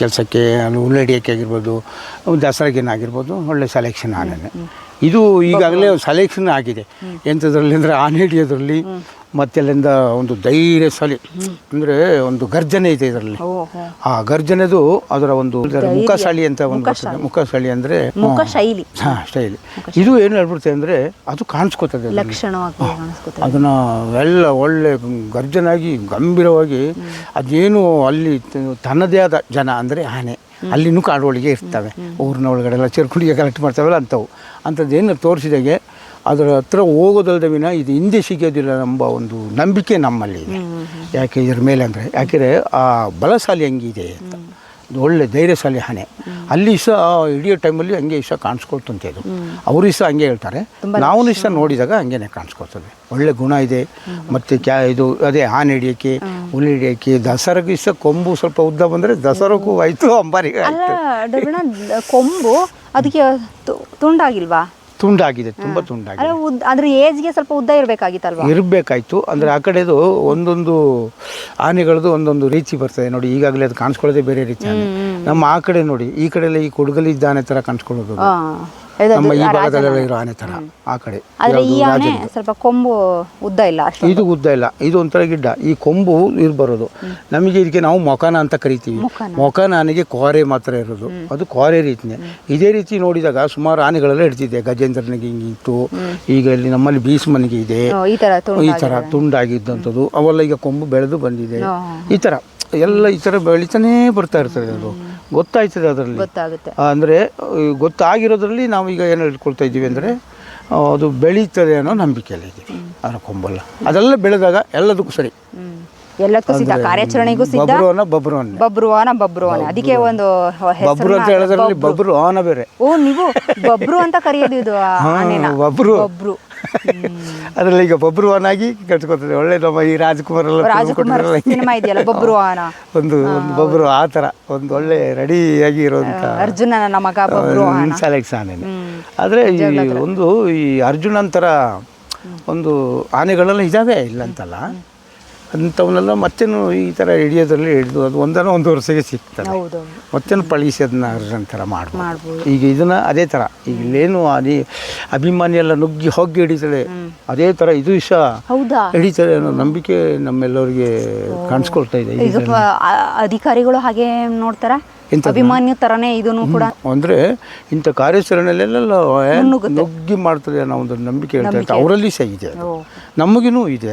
ಕೆಲಸಕ್ಕೆ ಉಳ್ಳಡಿಯೋಕ್ಕೆ ಆಗಿರ್ಬೋದು ದಸರಾಗಿನ ಆಗಿರ್ಬೋದು ಒಳ್ಳೆ ಸೆಲೆಕ್ಷನ್ ಆನೆ ಇದು ಈಗಾಗಲೇ ಸೆಲೆಕ್ಷನ್ ಆಗಿದೆ. ಎಂಥದ್ರಲ್ಲಿ ಅಂದರೆ ಆನೆ ಹಿಡಿಯೋದ್ರಲ್ಲಿ ಮತ್ತೆಲ್ಲಿಂದ ಒಂದು ಧೈರ್ಯ ಸಲಿ. ಅಂದರೆ ಒಂದು ಗರ್ಜನೆ ಇದೆ ಇದರಲ್ಲಿ. ಆ ಗರ್ಜನೆದು ಅದರ ಒಂದು ಮುಖಶಾಲಿ ಅಂತ ಒಂದು ಬರ್ತದೆ. ಮುಖಶಾಲಿ ಅಂದರೆ ಮುಖ ಶೈಲಿ ಹಾಂ ಶೈಲಿ. ಇದು ಏನು ಹೇಳ್ಬಿಡುತ್ತೆ ಅಂದರೆ ಅದು ಕಾಣಿಸ್ಕೋತದೆ ಅದನ್ನ ಎಲ್ಲ ಒಳ್ಳೆ ಗರ್ಜನಾಗಿ ಗಂಭೀರವಾಗಿ ಅದೇನು ಅಲ್ಲಿ ತನ್ನದೇ ಆದ ಜನ ಅಂದರೆ ಆನೆ. ಅಲ್ಲಿನೂ ಕಾಡೊಳಗೆ ಇರ್ತವೆ. ಊರಿನ ಒಳಗಡೆ ಎಲ್ಲ ಚೇರ್ಕೊಂಡಿಗೆ ಕಲೆಕ್ಟ್ ಮಾಡ್ತಾವಲ್ಲ ಅಂಥವು ಅಂಥದ್ದೇನು ತೋರಿಸಿದಾಗೆ ಅದರ ಹತ್ರ ಹೋಗೋದಲ್ಲದೆ ವಿನ ಇದು ಹಿಂದೆ ಸಿಗೋದಿಲ್ಲ ಎಂಬ ಒಂದು ನಂಬಿಕೆ ನಮ್ಮಲ್ಲಿ ಇದೆ. ಯಾಕೆ ಇದ್ರ ಮೇಲೆ ಅಂದರೆ ಯಾಕೆಂದರೆ ಆ ಬಲಶಾಲಿ ಹಂಗಿದೆ ಅಂತ. ಒಳ್ಳೆ ಧೈರ್ಯಶಾಲಿ ಹಣೆ. ಅಲ್ಲಿ ಸಹ ಹಿಡಿಯೋ ಟೈಮಲ್ಲಿ ಹಂಗೆ ಇಷ್ಟ ಕಾಣಿಸ್ಕೊಳ್ತಂತೆ ಅದು ಅವರು ಸಹ ಹಂಗೆ ಹೇಳ್ತಾರೆ. ನಾವು ಇಷ್ಟ ನೋಡಿದಾಗ ಹಂಗೇನೆ ಕಾಣಿಸ್ಕೊಳ್ತದೆ. ಒಳ್ಳೆ ಗುಣ ಇದೆ. ಮತ್ತು ಕ್ಯಾ ಇದು ಅದೇ ಆನೆ ಹಿಡಿಯೋಕ್ಕೆ ಹುಲಿ ಹಿಡಿಯೋಕ್ಕೆ ದಸರಾಗೂ ಇಷ್ಟ ಕೊಂಬು ಸ್ವಲ್ಪ ಉದ್ದ ಬಂದರೆ ದಸರಾಗೂ ಆಯಿತು. ಅಂಬಾರಿಗೆ ಕೊಂಬು ಅದಕ್ಕೆ ತುಂಡಾಗಿಲ್ವಾ? ತುಂಡಾಗಿದೆ ತುಂಬ ತುಂಡಾಗಿದೆ. ಅಂದ್ರೆ ಉದ್ದ ಅದ್ರ ಏಜ್ಗೆ ಸ್ವಲ್ಪ ಉದ್ದ ಇರ್ಬೇಕಾಗಿತ್ತಲ್ವಾ? ಇರಬೇಕಾಯ್ತು. ಅಂದ್ರೆ ಆ ಕಡೆದು ಒಂದೊಂದು ಆನೆಗಳದ್ದು ಒಂದೊಂದು ರೀತಿ ಬರ್ತದೆ. ನೋಡಿ ಈಗಾಗಲೇ ಅದು ಕಾಣಿಸ್ಕೊಳ್ಳೋದೇ ಬೇರೆ ರೀತಿ ಆನೆ. ನಮ್ಮ ಆ ಕಡೆ ನೋಡಿ ಈ ಕಡೆಲ್ಲ ಈ ಕೊಡಗಲಿದ್ದ ಆನೆ ಥರ ಕಾಣಿಸ್ಕೊಳ್ಳೋದು ನಮ್ಮ ಈ ಭಾಗದಲ್ಲೆಲ್ಲ ಇರೋ ಆನೆ ಥರ ಆ ಕಡೆ. ಆದ್ರೆ ಈ ಆನೆ ಸ್ವಲ್ಪ ಕೊಂಬು ಉದ್ದ ಇಲ್ಲ ಅಷ್ಟು ಇದು ಉದ್ದ ಇಲ್ಲ. ಇದು ಒಂಥರ ಗಿಡ್ಡ. ಈ ಕೊಂಬು ಇರ್ ಬರೋದು ನಮಗೆ ಇದಕ್ಕೆ ನಾವು ಮೊಕನ ಅಂತ ಕರಿತೀವಿ. ಮೊಕನ ಆನೆಗೆ ಕೋರೆ ಮಾತ್ರ ಇರೋದು. ಅದು ಕೋರೆ ರೀತಿನೇ. ಇದೇ ರೀತಿ ನೋಡಿದಾಗ ಸುಮಾರು ಆನೆಗಳೆಲ್ಲ ಇಡ್ತಿದೆ ಗಜೇಂದ್ರನಿಗೆ ಹಿಂಗಿತ್ತು ಈಗ ಇಲ್ಲಿ ನಮ್ಮಲ್ಲಿ ಭೀಷ್ಮನಿಗೆ ಇದೆ. ಈ ತರ ತುಂಡು ಈ ಥರ ತುಂಡಾಗಿದ್ದಂಥದ್ದು. ಅವೆಲ್ಲ ಈಗ ಕೊಂಬು ಬೆಳೆದು ಬಂದಿದೆ. ಈ ಥರ ಎಲ್ಲ ಈ ಥರ ಬೆಳಿತಾನೇ ಬರ್ತಾ ಇರ್ತದೆ ಅದು. ಗೊತ್ತಾಯ್ತದೆ ಅದರಲ್ಲಿ. ಗೊತ್ತಾಗುತ್ತೆ. ಅಂದರೆ ಗೊತ್ತಾಗಿರೋದ್ರಲ್ಲಿ ನಾವು ಈಗ ಏನು ಹೇಳ್ಕೊಳ್ತಾ ಇದ್ದೀವಿ ಅಂದರೆ ಅದು ಬೆಳೀತದೆ ಅನ್ನೋ ನಂಬಿಕೆಯಲ್ಲಿ ಇದ್ದೀವಿ. ಅದರ ಕೊಂಬಲ್ಲ. ಅದೆಲ್ಲ ಬೆಳೆದಾಗ ಎಲ್ಲದಕ್ಕೂ ಸರಿ. ಎಲ್ಲದಕ್ಕೂ ಸಿದ್ಧ. ಕಾರ್ಯಾಚರಣೆಗೂ ಸಿದ್ಧ. ಬಬ್ರುವನ ಬಬ್ರುವನ ಬಬ್ರುವನ ಬಬ್ರುವಾನ ಅದಕ್ಕೆ ಒಂದು ಬಬ್ರು ಅಂತ ಹೇಳೋದ್ರಲ್ಲಿ ಬಬ್ರು. ಆನ ಬೇರೆ. ಓ ನೀವು ಬಬ್ರು ಅಂತ ಕರೆಯೋದು ಇದು ಆನೆನ. ಬಬ್ರು. ಬಬ್ರು. ಅದರಲ್ಲಿ ಈಗ ಬಬ್ರುವನಾಗಿ ಕಟ್ಕೋತದೆ ಒಳ್ಳೆ ನಮ್ಮ ಈ ರಾಜ್ಕುಮಾರ್ ಎಲ್ಲ ರಾಜ್ಕುಮಾರ್ ಸಿನಿಮಾ ಇದೆಯಲ್ಲ ಬಬ್ರುವಾನ ಒಂದು ಒಂದು ಬಬ್ರು ಆ ಥರ. ಒಂದು ಒಳ್ಳೆ ರೆಡಿಯಾಗಿ ಇರೋಂಥ ಅರ್ಜುನನ ಮಗ ಬಬ್ರುವಾನ ಸೆಲೆಕ್ಟ್ ಆನೆನೆ ಆದರೆ ಈ ಒಂದು ಈ ಅರ್ಜುನನ್ ಥರ ಒಂದು ಆನೆಗಳೆಲ್ಲ ಇದಾವೆ ಇಲ್ಲ ಅಂತಲ್ಲ ಅಂಥವನ್ನೆಲ್ಲ ಮತ್ತೇನು ಈ ಥರ ಹಿಡಿಯೋದ್ರಲ್ಲಿ ಹಿಡಿದು ಅದು ಒಂದನ ಒಂದು ವರ್ಷಕ್ಕೆ ಸಿಗ್ತದೆ. ಮತ್ತೇನು ಪಳಿಸಿ ಅದನ್ನ ಅರ್ಜುನ್ ಥರ ಮಾಡ್ಬೋದು. ಈಗ ಇದನ್ನ ಅದೇ ಥರ ಈಗ ಇಲ್ಲೇನು ಅದೇ ಅಭಿಮಾನಿ ಎಲ್ಲ ನುಗ್ಗಿ ಹೋಗಿ ಹಿಡಿತಾಳೆ ಅದೇ ಥರ ಇದು ಇಷ್ಟ ಹೌದಾ? ಹಿಡಿತಾರೆ ಅನ್ನೋ ನಂಬಿಕೆ ನಮ್ಮೆಲ್ಲರಿಗೆ ಕಾಣಿಸ್ಕೊಳ್ತಾ ಇದೆ ಅಧಿಕಾರಿಗಳು ಹಾಗೆ ನೋಡ್ತಾರ? ಎಂತದ್ನ? ಅಭಿಮಾನ್ಯ ತರನೇ ಇದನ್ನು ಕೂಡ ಅಂದ್ರೆ ಇಂಥ ಕಾರ್ಯಾಚರಣೆಯಲ್ಲೆಲ್ಲ ನುಗ್ಗಿ ಮಾಡ್ತದೆ ಅನ್ನೋ ಒಂದು ನಂಬಿಕೆ ಹೇಳ್ತಾ ಅವರಲ್ಲಿ ಸಹ ಇದೆ. ನಮಗಿನೂ ಇದೆ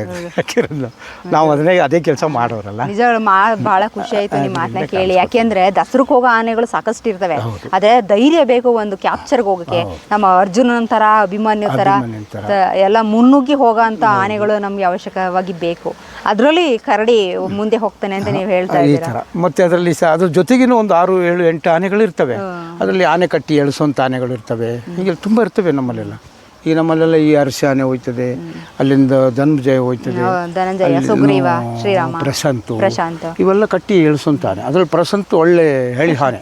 ನಾವು ಅದನ್ನೇ ಅದೇ ಕೆಲಸ ಮಾಡೋರಲ್ಲ. ನಿಜ ಮಾ ಬಹಳ ಖುಷಿ ಆಯ್ತು ನಿಮ್ಮ ಮಾತನ್ನ ಕೇಳಿ. ಯಾಕೆಂದ್ರೆ ದಸರಕ್ಕೆ ಹೋಗೋ ಆನೆಗಳು ಸಾಕಷ್ಟು ಇರ್ತವೆ. ಅದೇ ಧೈರ್ಯ ಬೇಕು ಒಂದು ಕ್ಯಾಪ್ಚರ್ಗೆ ಹೋಗಕ್ಕೆ. ನಮ್ಮ ಅರ್ಜುನನ ತರ ಅಭಿಮಾನ್ಯ ತರ ಎಲ್ಲ ಮುನ್ನುಗ್ಗಿ ಹೋಗೋ ಅಂತ ಆನೆಗಳು ನಮ್ಗೆ ಅವಶ್ಯಕವಾಗಿ ಬೇಕು. ಅದರಲ್ಲಿ ಕರಡಿ ಮುಂದೆ ಹೋಗ್ತಾನೆ ಅಂತ ನೀವು ಹೇಳ್ತಾ ಇದ್ದೀರಾ? ಮತ್ತೆ ಅದರಲ್ಲಿ ಸಹ ಅದ್ರ ಜೊತೆಗಿನ ಒಂದು ಆರು ಏಳು ಎಂಟು ಆನೆಗಳು ಇರ್ತವೆ ಅದರಲ್ಲಿ ಆನೆ ಕಟ್ಟಿ ಎಳಿಸೋಂಥ ಆನೆಗಳು ಇರ್ತವೆ ಹೀಗೆ ತುಂಬ ಇರ್ತವೆ ನಮ್ಮಲ್ಲೆಲ್ಲ. ಈ ನಮ್ಮಲ್ಲೆಲ್ಲ ಈ ಅರಸಿ ಆನೆ ಹೋಯ್ತದೆ ಅಲ್ಲಿಂದ ಧನುಂಜಯ ಹೋಯ್ತದೆ ಪ್ರಶಾಂತು. ಪ್ರಶಾಂತ್. ಇವೆಲ್ಲ ಕಟ್ಟಿ ಎಳಿಸೋಂಥ ಆನೆ. ಅದ್ರಲ್ಲಿ ಪ್ರಶಾಂತ್ ಒಳ್ಳೆ ಹೇಳಿ ಆನೆ.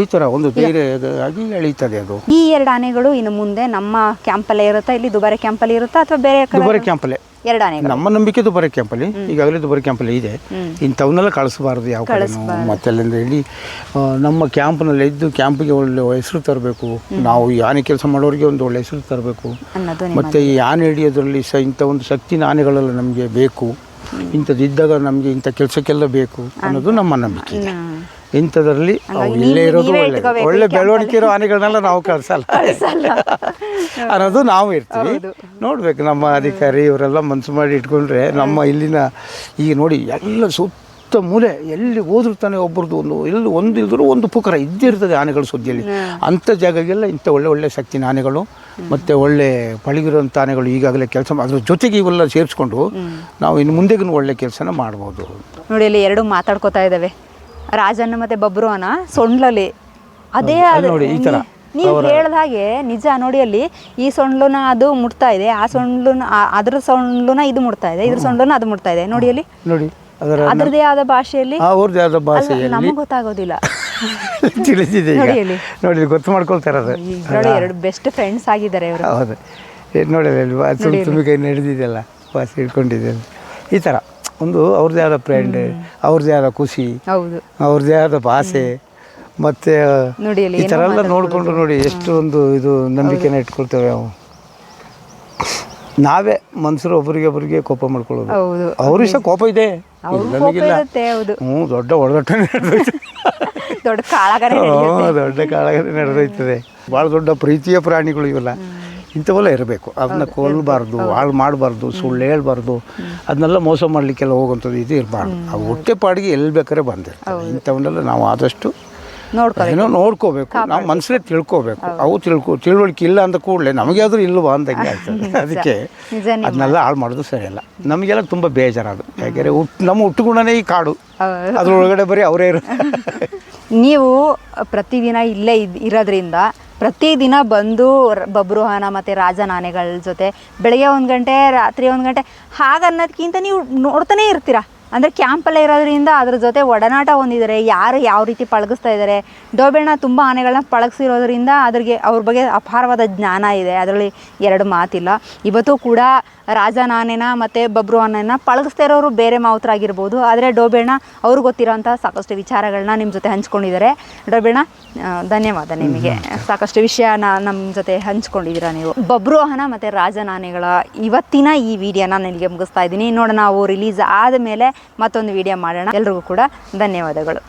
ಈ ತರ ಒಂದು ಧೈರ್ಯ ಆಗಿ ಎಳೀತದೆ ಅದು. ಈ ಎರಡು ಆನೆಗಳು ಇನ್ನು ಮುಂದೆ ನಮ್ಮ ಕ್ಯಾಂಪಲ್ಲೇ ಇರುತ್ತಾ ಇಲ್ಲಿ ದುಬಾರಿ ಕ್ಯಾಂಪಲ್ಲಿ ಇರುತ್ತಾ ಅಥವಾ ಬೇರೆ ಕಡೆ? ದುಬಾರಿ ಕ್ಯಾಂಪಲ್ಲೇ ಎರಡು ನಮ್ಮ ನಂಬಿಕೆ ದುಬಾರಿ ಕ್ಯಾಂಪಲ್ಲಿ ಈಗಾಗಲೇ ದುಬಾರಿ ಕ್ಯಾಂಪಲ್ಲಿ ಇದೆ. ಇಂಥವನ್ನೆಲ್ಲ ಕಳಿಸಬಾರ್ದು ಯಾವ ಕಡೆ ಮತ್ತೆಲ್ಲಿಂದ ಹೇಳಿ ನಮ್ಮ ಕ್ಯಾಂಪ್ನಲ್ಲಿ ಇದ್ದು ಕ್ಯಾಂಪಿಗೆ ಒಳ್ಳೆ ಹೆಸರು ತರಬೇಕು. ನಾವು ಯಾನೆ ಕೆಲಸ ಮಾಡೋರಿಗೆ ಒಂದು ಒಳ್ಳೆ ಹೆಸರು ತರಬೇಕು. ಮತ್ತು ಈ ಆನೆ ಹಿಡಿಯೋದ್ರಲ್ಲಿ ಸಹ ಇಂಥ ಒಂದು ಶಕ್ತಿನ ಆನೆಗಳೆಲ್ಲ ನಮಗೆ ಬೇಕು. ಇಂಥದ್ದು ಇದ್ದಾಗ ನಮಗೆ ಇಂಥ ಕೆಲಸಕ್ಕೆಲ್ಲ ಬೇಕು ಅನ್ನೋದು ನಮ್ಮ ನಂಬಿಕೆ. ಇಂಥದ್ರಲ್ಲಿ ಅವು ಇಲ್ಲೇ ಇರೋದು ಒಳ್ಳೆ ಒಳ್ಳೆ ಬೆಳವಣಿಗೆ ಇರೋ ಆನೆಗಳನ್ನೆಲ್ಲ ನಾವು ಕಳ್ಸಲ್ಲ. ಅನ್ನೋದು ನಾವು ಇರ್ತೀವಿ. ನೋಡ್ಬೇಕು ನಮ್ಮ ಅಧಿಕಾರಿ ಇವರೆಲ್ಲ ಮನ್ಸು ಮಾಡಿ ಇಟ್ಕೊಂಡ್ರೆ ನಮ್ಮ ಇಲ್ಲಿನ ಈಗ ನೋಡಿ ಎಲ್ಲ ಸುತ್ತ ಮೂಲೆ ಎಲ್ಲಿ ಹೋದ್ರೂ ತಾನೇ ಒಬ್ಬರದ್ದು ಒಂದು ಎಲ್ಲಿ ಒಂದು ಇಲ್ದರೂ ಒಂದು ಪುಕರ ಇದ್ದಿರ್ತದೆ ಆನೆಗಳ ಸುದ್ದಿಯಲ್ಲಿ ಅಂಥ ಜಾಗಗೆಲ್ಲ ಇಂಥ ಒಳ್ಳೆ ಒಳ್ಳೆ ಶಕ್ತಿನ ಆನೆಗಳು ಮತ್ತು ಒಳ್ಳೆ ಪಳಗಿರುವಂಥ ಆನೆಗಳು ಈಗಾಗಲೇ ಕೆಲಸ ಅದ್ರ ಜೊತೆಗೆ ಇವೆಲ್ಲ ಸೇರಿಸ್ಕೊಂಡು ನಾವು ಇನ್ನು ಮುಂದೆಗೂ ಒಳ್ಳೆ ಕೆಲಸನ ಮಾಡ್ಬೋದು ನೋಡಿ ಇಲ್ಲಿ ಎರಡು ಮಾತಾಡ್ಕೋತಾ ಇದ್ದಾವೆ. ರಾಜಣ್ಣ ಮತ್ತೆ ಬಬ್ರು ಅನ ಸೊಂಡ್ಲಲ್ಲಿ. ಅದೇ ನೋಡಿ, ಈ ಥರ. ನೀವು ಹೇಳ್ದ ಹಾಗೆ ನಿಜ ನೋಡಿ ಅಲ್ಲಿ ಈ ಸೊಂಡ್ಲುನ ಅದು ಮುಟ್ತಾ ಇದೆ ಆ ಸೊಂಡ್ಲುನ ಅದ್ರ ಸೊಂಡ್ಲುನ ಇದು ಮುಟ್ತಾ ಇದೆ ಇದ್ರ ಸೊಂಡ್ಲುನ ಅದು ಮುಟ್ತಾ ಇದೆ. ನೋಡಿ ಅಲ್ಲಿ. ನೋಡಿ ಅದರದೇ ಆದ ಭಾಷೆಯಲ್ಲಿ ಅವ್ರದ್ದೇ ಆದ ಭಾಷೆಯಲ್ಲಿ ನಮಗೆ ಗೊತ್ತಾಗೋದಿಲ್ಲ. [LAUGHS] ತಿಳಿದಿದೆ ಈಗ. ನೋಡಿ ಗೊತ್ತು ಮಾಡ್ಕೊಳ್ತಾರೆ ಅದು ನೋಡಿ ಎರಡು ಬೆಸ್ಟ್ ಫ್ರೆಂಡ್ಸ್ ಆಗಿದ್ದಾರೆ ಇವರು. ಹೌದು. ನೋಡಿ ಅಲ್ಲಿ ವಾ- ತುಂಬ ಕೈ ನಡೆದಿದೆಯಲ್ಲ ವಾಸಿ ಹಿಡ್ಕೊಂಡಿದೆ ಈ ಥರ ಒಂದು ಅವ್ರದ್ದೇ ಆದ ಫ್ರೆಂಡ್ ಅವ್ರದ್ದೇ ಆದ ಖುಷಿ ಹೌದು. ಅವ್ರದ್ದೇ ಆದ ಭಾಷೆ ಮತ್ತೆ ನೋಡಿ ಅಲ್ಲಿ ಈ ಥರ ಎಲ್ಲ ನೋಡಿಕೊಂಡು ನೋಡಿ ಎಷ್ಟು ಒಂದು ಇದು ನಂಬಿಕೆನ ಇಟ್ಕೊಳ್ತೇವೆ ಅವು ನಾವೇ ಮನುಷ್ಯರು ಒಬ್ಬರಿಗೆ ಒಬ್ಬರಿಗೆ ಕೋಪ ಮಾಡ್ಕೊಳ್ಳೋದು ಹೌದು. ಅವ್ರಿಗೆ ಸಹ ಕೋಪ ಇದೆ. ಅವ್ರಿಗೂ ಕೋಪ ನಮಗಿಲ್ಲ ಇರುತ್ತೆ ಹೌದು. ಹ್ಞೂ ದೊಡ್ಡ ಒಡದೊಟ್ಟ ನಡೆದೋಯ್ತು. [LAUGHS] ದೊಡ್ಡ ಕಾಳಗನೆ ಹ್ಞೂ ದೊಡ್ಡ ಕಾಳಗನೆ ನಡೆದೋಯ್ತದೆ. ಭಾಳ ದೊಡ್ಡ ಪ್ರೀತಿಯ ಪ್ರಾಣಿಗಳು ಇವೆಲ್ಲ. ಇಂಥವೆಲ್ಲ ಇರಬೇಕು. ಅದನ್ನ ಕೊಲ್ಲಬಾರ್ದು ಹಾಳು ಮಾಡಬಾರ್ದು ಸುಳ್ಳು ಹೇಳ್ಬಾರ್ದು ಅದನ್ನೆಲ್ಲ ಮೋಸ ಮಾಡಲಿಕ್ಕೆಲ್ಲ ಹೋಗುವಂಥದ್ದು ಇದು ಇರಬಾರ್ದು. ಅವು ಹೊಟ್ಟೆ ಪಾಡಿಗೆ ಎಲ್ಲಿ ಬೇಕಾದ್ರೆ ಬಂದಿರ್ತವೆ ಇಂಥವನ್ನೆಲ್ಲ ನಾವು ಆದಷ್ಟು ಏನೋ ನೋಡ್ಕೋಬೇಕು. ನಾವು ಮನಸ್ಸೇ ತಿಳ್ಕೋಬೇಕು. ಅವು ತಿಳ್ಕೊ ತಿಳುವಳಿಕೆ ಇಲ್ಲ ಅಂದ ಕೂಡಲೇ ಆದರೂ ಇಲ್ಲವ ಅಂದಂಗೆ ಆಗ್ತದೆ. [LAUGHS] ಅದಕ್ಕೆ ಅದನ್ನೆಲ್ಲ ಹಾಳು ಮಾಡೋದು ಸರಿಯಲ್ಲ. ನಮಗೆಲ್ಲ ತುಂಬ ಬೇಜಾರದು. ಯಾಕೆಂದರೆ ಹುಟ್ಟು ನಮ್ಮ ಹುಟ್ಟುಗುಣನೇ ಈ ಕಾಡು. ಅದರೊಳಗಡೆ ಬರೀ ಅವರೇ ಇರೋ [LAUGHS] ನೀವು ಪ್ರತಿದಿನ ಇಲ್ಲೇ ಇದ್ ಇರೋದ್ರಿಂದ ಪ್ರತಿದಿನ ಬಂದು ಬಬ್ರುವಾಹನ ಮತ್ತು ರಾಜನಾನೆಗಳ ಜೊತೆ ಬೆಳಗ್ಗೆ ಒಂದು ಗಂಟೆ, ರಾತ್ರಿ ಒಂದು ಗಂಟೆ ಹಾಗನ್ನೋದಕ್ಕಿಂತ ನೀವು ನೋಡ್ತಾನೇ ಇರ್ತೀರಾ? ಅಂದರೆ ಕ್ಯಾಂಪಲ್ಲೇ ಇರೋದ್ರಿಂದ ಅದ್ರ ಜೊತೆ ಒಡನಾಟ ಹೊಂದಿದ್ದಾರೆ ಯಾರು ಯಾವ ರೀತಿ ಪಳಗಿಸ್ತಾ ಇದ್ದಾರೆ ಡೋಬೆಣ್ಣ ತುಂಬ ಆನೆಗಳನ್ನ ಪಳಗಿಸಿರೋದ್ರಿಂದ ಅದ್ರಿಗೆ ಅವ್ರ ಬಗ್ಗೆ ಅಪಾರವಾದ ಜ್ಞಾನ ಇದೆ ಅದರಲ್ಲಿ ಎರಡು ಮಾತಿಲ್ಲ. ಇವತ್ತು ಕೂಡ ರಾಜನ ಆನೆನ ಮತ್ತು ಬಬ್ರು ಆನೆನ ಪಳಗಿಸ್ತಾ ಇರೋರು ಬೇರೆ ಮಾವುತರಾಗಿರ್ಬೋದು ಆದರೆ ಡೋಬೆಣ್ಣ ಅವ್ರಿಗೆ ಗೊತ್ತಿರೋಂಥ ಸಾಕಷ್ಟು ವಿಚಾರಗಳನ್ನ ನಿಮ್ಮ ಜೊತೆ ಹಂಚ್ಕೊಂಡಿದ್ದಾರೆ ಡೋಬೆಣ್ಣ ಧನ್ಯವಾದ ನಿಮಗೆ. ಸಾಕಷ್ಟು ವಿಷಯನ ನಮ್ಮ ಜೊತೆ ಹಂಚ್ಕೊಂಡಿದ್ದೀರಾ ನೀವು. ಬಬ್ರು ಆನ ಮತ್ತು ರಾಜನಾನೆಗಳ ಇವತ್ತಿನ ಈ ವಿಡಿಯೋನ ನಿಮಗೆ ಮುಗಿಸ್ತಾ ಇದ್ದೀನಿ. ನೋಡೋಣ ನಾವು ರಿಲೀಸ್ ಆದಮೇಲೆ ಮತ್ತೊಂದು ವಿಡಿಯೋ ಮಾಡೋಣ. ಎಲ್ರಿಗೂ ಕೂಡ ಧನ್ಯವಾದಗಳು.